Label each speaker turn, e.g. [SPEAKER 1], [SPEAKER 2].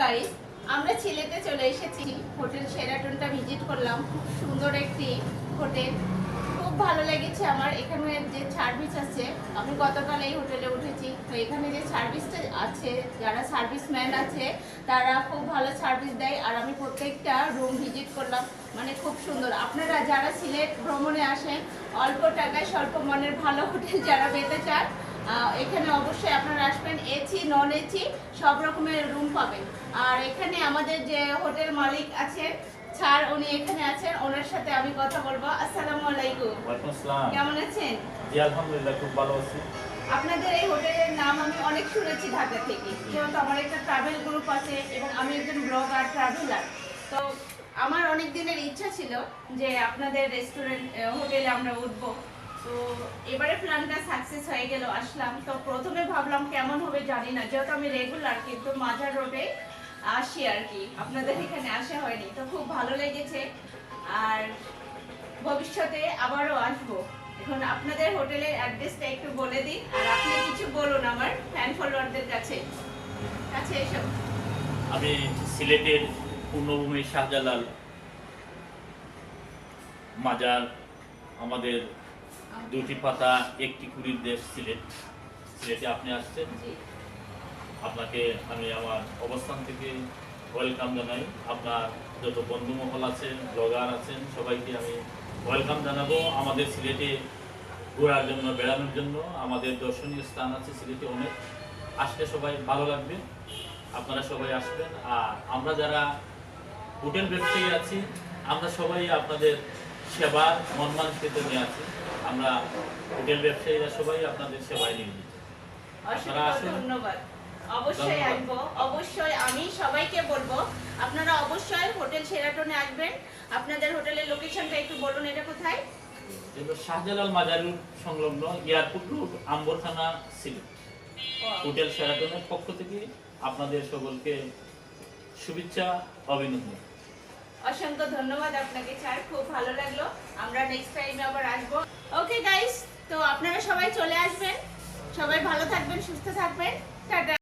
[SPEAKER 1] Guys আমরা সিলেটে চলে এসেছি। হোটেল সেরাটনটা ভিজিট করলাম। খুব সুন্দর একটি হোটেল। খুব ভালো লেগেছে আমার। এখানে যে সার্ভিস আছে, আমি গতকাল এই হোটেলে উঠেছি। তো এখানে যে সার্ভিসটা আছে, যারা সার্ভিসম্যান আছে, তারা খুব ভালো সার্ভিস দেয়। আর আমি প্রত্যেকটা রুম ভিজিট করলাম। মানে খুব সুন্দর। আপনারা যারা সিলেট ভ্রমণে আসেন, অল্প টাকায়, স্বল্প মানের ভালো হোটেল যারা পেতে চান এখানে অবশ্যই আপনারা আসবেন। এসি নন এসি সব রকমের রুম পাবেন। আর এখানে আমাদের যে হোটেল মালিক আছেন স্যার উনি এখানে আছেন। ওনার সাথে আমি কথা বলব। আসসালামু আলাইকুম।
[SPEAKER 2] ওয়ালাইকুম আসসালাম।
[SPEAKER 1] কেমন আছেন?
[SPEAKER 2] জি আলহামদুলিল্লাহ খুব ভালো আছি।
[SPEAKER 1] আপনাদের এই হোটেলের নাম আমি অনেক শুনেছি ঢাকা থেকে। যেহেতু আমার একটা ট্রাভেল গ্রুপ আছে এবং আমি একজন ব্লগার ট্রাভেলার তো আমার অনেক দিনের ইচ্ছা ছিল যে আপনাদের রেস্টুরেন্ট হোটেলে আমরা উঠবো। তো এবারে প্ল্যানটা সাকসেস হয়ে গেল, আসলাম। তো প্রথমে ভাবলাম কেমন হবে জানি না, যেহেতু আমি রেগুলার কিন্তু রোডে আসি আর কি। আপনাদের এখানে আসা হয়নি, তো খুব ভালো লেগেছে। আর ভবিষ্যতে আবারও আসব। এখন আপনাদের হোটেলের অ্যাড্রেসটা একটু বলে দিন, আর আপনি কিছু বলুন আমার ফ্যান ফলোয়ারদের কাছে। কাছে এসো।
[SPEAKER 2] আমি সিলেটের পূর্ণভূমি শাহজালাল মাজার, আমাদের দুটি পাতা একটি কুড়ির দেশ সিলেট। সিলেটে আপনি আসছেন? আপনাকে আমি আমার অবস্থান থেকে ওয়েলকাম জানাই। আপনার যত বন্ধুমহল আছেন ব্লগার আছেন সবাইকে আমি ওয়েলকাম জানাব। আমাদের সিলেটে ঘোরার জন্য বেড়ানোর জন্য আমাদের দর্শনীয় স্থান আছে সিলেটে অনেক। আসলে সবাই ভালো লাগবে। আপনারা সবাই আসবেন। আর আমরা যারা হোটেল ব্যবসায়ী আছি আমরা সবাই আপনাদের সেবার মন মানসিকতা নিয়ে আছি। আমরা হোটেল ব্যবসায়ীরা সবাই আপনাদের সেবায় নিয়োজিত।
[SPEAKER 1] অসংখ্য ধন্যবাদ। অবশ্যই আসব। অবশ্যই আমি সবাইকে বলব আপনারা অবশ্যই হোটেল সেরাটনে আসবেন। আপনাদের হোটেলের লোকেশনটা একটু বলুন এটা কোথায়?
[SPEAKER 2] শাহজালাল সংলগ্ন airport road Ambarkhana Sylhet. Hotel সেরাটনের পক্ষ থেকে আপনাদের সকলকে শুভেচ্ছা অভিনন্দন।
[SPEAKER 1] অসংখ্য ধন্যবাদ আপনাকে চার খুব ভালো লাগল। আমরা নেক্সট টাইম আবার আসব। ওকে গাইস তো আপনারা সবাই চলে আসবেন। সবাই ভালো থাকবেন, সুস্থ থাকবেন। টাটা।